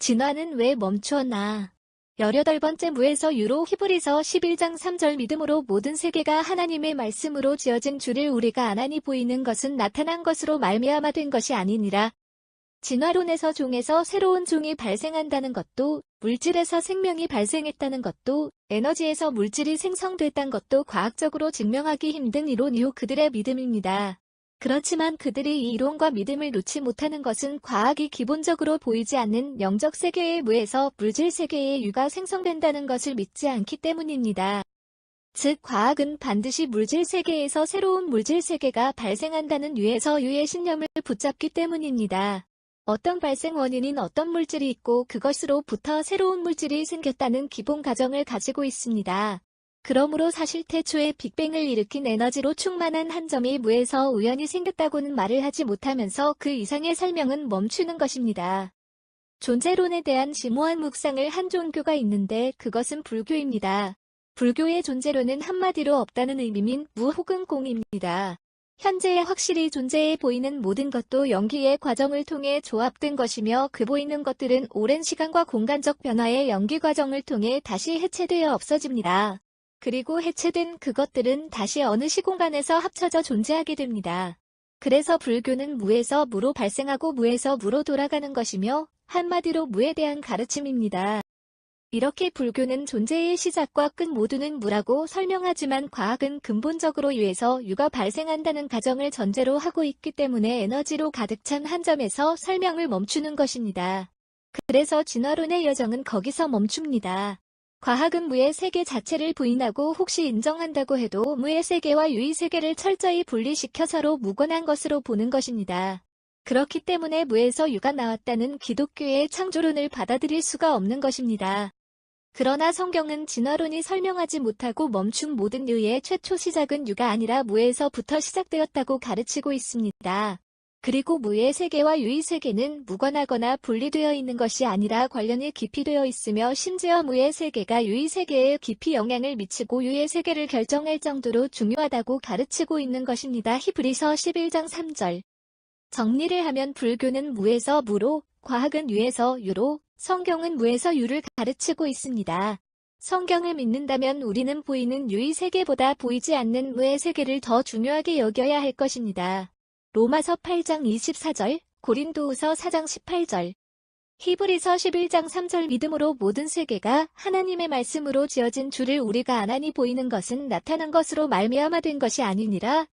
진화는 왜 멈추었나? 18번째 무에서 유로 히브리서 11장 3절 믿음으로 모든 세계가 하나님의 말씀으로 지어진 줄을 우리가 안하니 보이는 것은 나타난 것으로 말미암아 된 것이 아니니라. 진화론에서 종에서 새로운 종이 발생한다는 것도, 물질에서 생명이 발생했다는 것도, 에너지에서 물질이 생성됐다는 것도 과학적으로 증명하기 힘든 이론 이후 그들의 믿음입니다. 그렇지만 그들이 이 이론과 믿음을 놓지 못하는 것은 과학이 기본적으로 보이지 않는 영적 세계의 무에서 물질 세계의 유가 생성된다는 것을 믿지 않기 때문입니다. 즉, 과학은 반드시 물질 세계에서 새로운 물질 세계가 발생한다는 유에서 유의 신념을 붙잡기 때문입니다. 어떤 발생 원인인 어떤 물질이 있고 그것으로부터 새로운 물질이 생겼다는 기본 가정을 가지고 있습니다. 그러므로 사실 태초에 빅뱅을 일으킨 에너지로 충만한 한 점이 무에서 우연히 생겼다고는 말을 하지 못하면서 그 이상의 설명은 멈추는 것입니다. 존재론에 대한 심오한 묵상을 한 종교가 있는데 그것은 불교입니다. 불교의 존재론은 한마디로 없다는 의미민 무 혹은 공입니다. 현재에 확실히 존재해 보이는 모든 것도 연기의 과정을 통해 조합된 것이며 그 보이는 것들은 오랜 시간과 공간적 변화의 연기 과정을 통해 다시 해체되어 없어집니다. 그리고 해체된 그것들은 다시 어느 시공간에서 합쳐져 존재하게 됩니다. 그래서 불교는 무에서 무로 발생하고 무에서 무로 돌아가는 것이며 한마디로 무에 대한 가르침입니다. 이렇게 불교는 존재의 시작과 끝 모두는 무라고 설명하지만 과학은 근본적으로 유에서 유가 발생한다는 가정을 전제로 하고 있기 때문에 에너지로 가득 찬 한 점에서 설명을 멈추는 것입니다. 그래서 진화론의 여정은 거기서 멈춥니다. 과학은 무의 세계 자체를 부인하고 혹시 인정한다고 해도 무의 세계와 유의 세계를 철저히 분리시켜 서로 무관한 것으로 보는 것입니다. 그렇기 때문에 무에서 유가 나왔다는 기독교의 창조론을 받아들일 수가 없는 것입니다. 그러나 성경은 진화론이 설명하지 못하고 멈춘 모든 유의 최초 시작은 유가 아니라 무에서부터 시작되었다고 가르치고 있습니다. 그리고 무의 세계와 유의 세계는 무관하거나 분리되어 있는 것이 아니라 관련이 깊이 되어 있으며 심지어 무의 세계가 유의 세계에 깊이 영향을 미치고 유의 세계를 결정할 정도로 중요하다고 가르치고 있는 것입니다. 히브리서 11장 3절 정리를 하면 불교는 무에서 무로, 과학은 유에서 유로, 성경은 무에서 유를 가르치고 있습니다. 성경을 믿는다면 우리는 보이는 유의 세계보다 보이지 않는 무의 세계를 더 중요하게 여겨야 할 것입니다. 로마서 8장 24절, 고린도후서 4장 18절, 히브리서 11장 3절 믿음으로 모든 세계가 하나님의 말씀으로 지어진 줄을 우리가 안하니 보이는 것은 나타난 것으로 말미암아 된 것이 아니니라